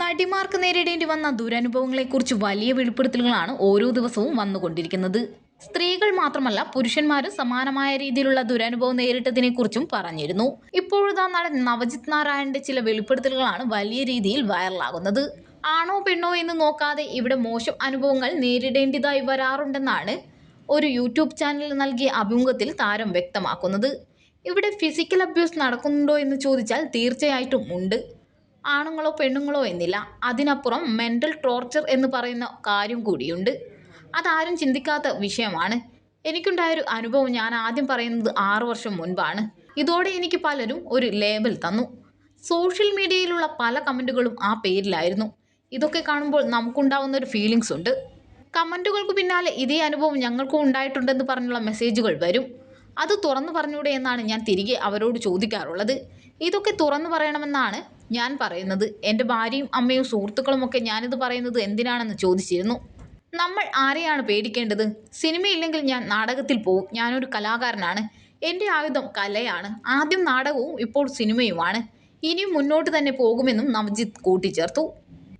നടിമാർക്ക് നേരിടേണ്ടി വന്ന ദുരനുഭവങ്ങളെക്കുറിച്ച് വലിയ വെളിപ്പെടുത്തലുകളാണ് ഓരോ ദിവസവും വന്നുകൊണ്ടിരിക്കുന്നത്. സ്ത്രീകൾ മാത്രമല്ല പുരുഷന്മാരും സമാനമായ രീതിയിലുള്ള ദുരനുഭവം നേരിട്ടതിനെ കുറിച്ചും പറഞ്ഞിരുന്നു. ഇപ്പോഴത്തെ നടൻ നവജിത് നാരായണന്റെ ചില വെളിപ്പെടുത്തലുകളാണ് വലിയ രീതിയിൽ വൈറലാകുന്നത്. ആണോ പെണ്ണോ എന്ന് നോക്കാതെ ഇവിടെ മോശം അനുഭവങ്ങൾ നേരിടേണ്ടതായി വരാറുണ്ടെന്നാണ് ഒരു യൂട്യൂബ് ചാനൽ നൽകിയ അഭിമുഖത്തിൽ താരം വ്യക്തമാക്കുന്നത്. ഇവിടെ ഫിസിക്കൽ അബ്യൂസ് നടക്കുന്നുണ്ടോ എന്ന് ചോദിച്ചാൽ തീർച്ചയായിട്ടും ഉണ്ട്. ആണുങ്ങളോ പെണ്ണുങ്ങളോ എന്നില്ല. അതിനപ്പുറം മെന്റൽ ടോർച്ചർ എന്ന് പറയുന്ന കാര്യം കൂടിയുണ്ട്. അതാരും ചിന്തിക്കാത്ത വിഷയമാണ്. എനിക്കുണ്ടായൊരു അനുഭവം ഞാൻ ആദ്യം പറയുന്നത് ആറു വർഷം മുൻപാണ്. ഇതോടെ എനിക്ക് പലരും ഒരു ലേബൽ തന്നു. സോഷ്യൽ മീഡിയയിലുള്ള പല കമന്റുകളും ആ പേരിലായിരുന്നു. ഇതൊക്കെ കാണുമ്പോൾ നമുക്കുണ്ടാവുന്ന ഒരു ഫീലിങ്സ് ഉണ്ട്. കമന്റുകൾക്ക് പിന്നാലെ ഇതേ അനുഭവം ഞങ്ങൾക്കും ഉണ്ടായിട്ടുണ്ടെന്ന് പറഞ്ഞുള്ള മെസ്സേജുകൾ വരും. അത് തുറന്നു പറഞ്ഞൂടെ എന്നാണ് ഞാൻ തിരികെ അവരോട് ചോദിക്കാറുള്ളത്. ഇതൊക്കെ തുറന്നു പറയണമെന്നാണ് ഞാൻ പറയുന്നത് എന്റെ ഭാര്യയും അമ്മയും സുഹൃത്തുക്കളുമൊക്കെ ഞാനിത് പറയുന്നത് എന്തിനാണെന്ന് ചോദിച്ചിരുന്നു. നമ്മൾ ആരെയാണ് പേടിക്കേണ്ടത്? സിനിമയില്ലെങ്കിൽ ഞാൻ നാടകത്തിൽ പോവും. ഞാനൊരു കലാകാരനാണ്. എന്റെ ആയുധം കലയാണ്. ആദ്യം നാടകവും ഇപ്പോൾ സിനിമയുമാണ്. ഇനിയും മുന്നോട്ട് തന്നെ പോകുമെന്നും നവജിത്ത് കൂട്ടിച്ചേർത്തു.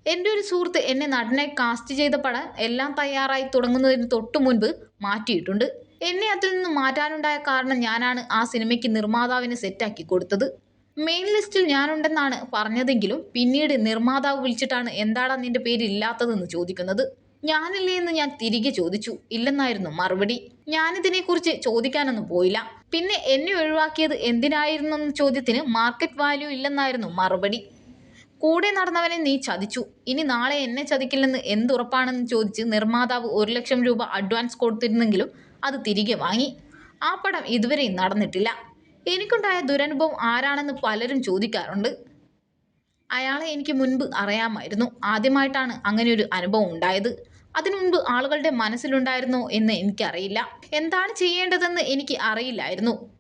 എന്റെ ഒരു സുഹൃത്ത് എന്നെ നടനെ കാസ്റ്റ് ചെയ്ത പടം എല്ലാം തയ്യാറായി തുടങ്ങുന്നതിന് തൊട്ടു മുൻപ് മാറ്റിയിട്ടുണ്ട്. എന്നെ അതിൽ നിന്ന് മാറ്റാനുണ്ടായ കാരണം ഞാനാണ് ആ സിനിമയ്ക്ക് നിർമ്മാതാവിനെ സെറ്റാക്കി കൊടുത്തത്. മെയിൻ ലിസ്റ്റിൽ ഞാനുണ്ടെന്നാണ് പറഞ്ഞതെങ്കിലും പിന്നീട് നിർമ്മാതാവ് വിളിച്ചിട്ടാണ് എന്താടാ നിന്റെ പേര് ഇല്ലാത്തതെന്ന് ചോദിക്കുന്നത്? ഞാനില്ലേ എന്ന് ഞാൻ തിരികെ ചോദിച്ചു. ഇല്ലെന്നായിരുന്നു മറുപടി. ഞാനിതിനെക്കുറിച്ച് ചോദിക്കാനൊന്നും പോയില്ല. പിന്നെ എന്നെ ഒഴിവാക്കിയത് എന്തിനായിരുന്നു എന്ന ചോദ്യത്തിന് മാർക്കറ്റ് വാല്യൂ ഇല്ലെന്നായിരുന്നു മറുപടി. കൂടെ നടന്നവനെ നീ ചതിച്ചു. ഇനി നാളെ എന്നെ ചതിക്കില്ലെന്ന് എന്തുറപ്പാണെന്ന് ചോദിച്ച് നിർമ്മാതാവ് ഒരു ലക്ഷം രൂപ അഡ്വാൻസ് കൊടുത്തിരുന്നെങ്കിലും അത് തിരികെ വാങ്ങി. ആ പടം ഇതുവരെയും നടന്നിട്ടില്ല. എനിക്കുണ്ടായ ദുരനുഭവം ആരാണെന്ന് പലരും ചോദിക്കാറുണ്ട്. അയാളെ എനിക്ക് മുൻപ് അറിയാമായിരുന്നു. ആദ്യമായിട്ടാണ് അങ്ങനെ ഒരു അനുഭവം ഉണ്ടായത്. അതിനു മുൻപ് ആളുകളുടെ മനസ്സിലുണ്ടായിരുന്നോ എന്ന് എനിക്കറിയില്ല. എന്താണ് ചെയ്യേണ്ടതെന്ന് എനിക്ക് അറിയില്ലായിരുന്നു.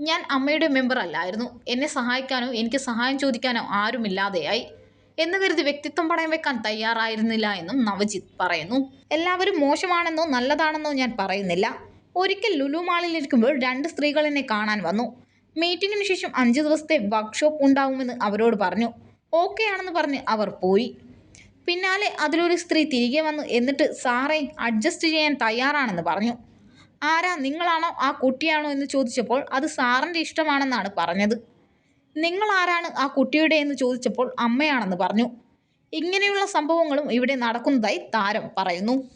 ഞാൻ അമ്മയുടെ മെമ്പർ അല്ലായിരുന്നു. എന്നെ സഹായിക്കാനോ എനിക്ക് സഹായം ചോദിക്കാനോ ആരുമില്ലാതെയായി. എന്ന് കരുതി വ്യക്തിത്വം പണയം വെക്കാൻ തയ്യാറായിരുന്നില്ല എന്നും നവജിത്ത് പറയുന്നു. എല്ലാവരും മോശമാണെന്നോ നല്ലതാണെന്നോ ഞാൻ പറയുന്നില്ല. ഒരിക്കൽ ലുലു മാളിലിരിക്കുമ്പോൾ രണ്ട് സ്ത്രീകൾ എന്നെ കാണാൻ വന്നു. മീറ്റിങ്ങിന് ശേഷം അഞ്ച് ദിവസത്തെ വർക്ക്ഷോപ്പ് ഉണ്ടാവുമെന്ന് അവരോട് പറഞ്ഞു. ഓക്കെ ആണെന്ന് പറഞ്ഞ് അവർ പോയി. പിന്നാലെ അതിലൊരു സ്ത്രീ തിരികെ വന്നു എന്നിട്ട് സാറേ അഡ്ജസ്റ്റ് ചെയ്യാൻ തയ്യാറാണെന്ന് പറഞ്ഞു. ആരാ നിങ്ങളാണോ? ആ കുട്ടിയാണോ? എന്ന് ചോദിച്ചപ്പോൾ അത് സാറിന്റെ ഇഷ്ടമാണെന്നാണ് പറഞ്ഞത്. നിങ്ങൾ ആരാണ് ആ കുട്ടിയുടെ? എന്ന് ചോദിച്ചപ്പോൾ അമ്മയാണെന്ന് പറഞ്ഞു. ഇങ്ങനെയുള്ള സംഭവങ്ങളും ഇവിടെ നടക്കുന്നതായി താരം പറയുന്നു.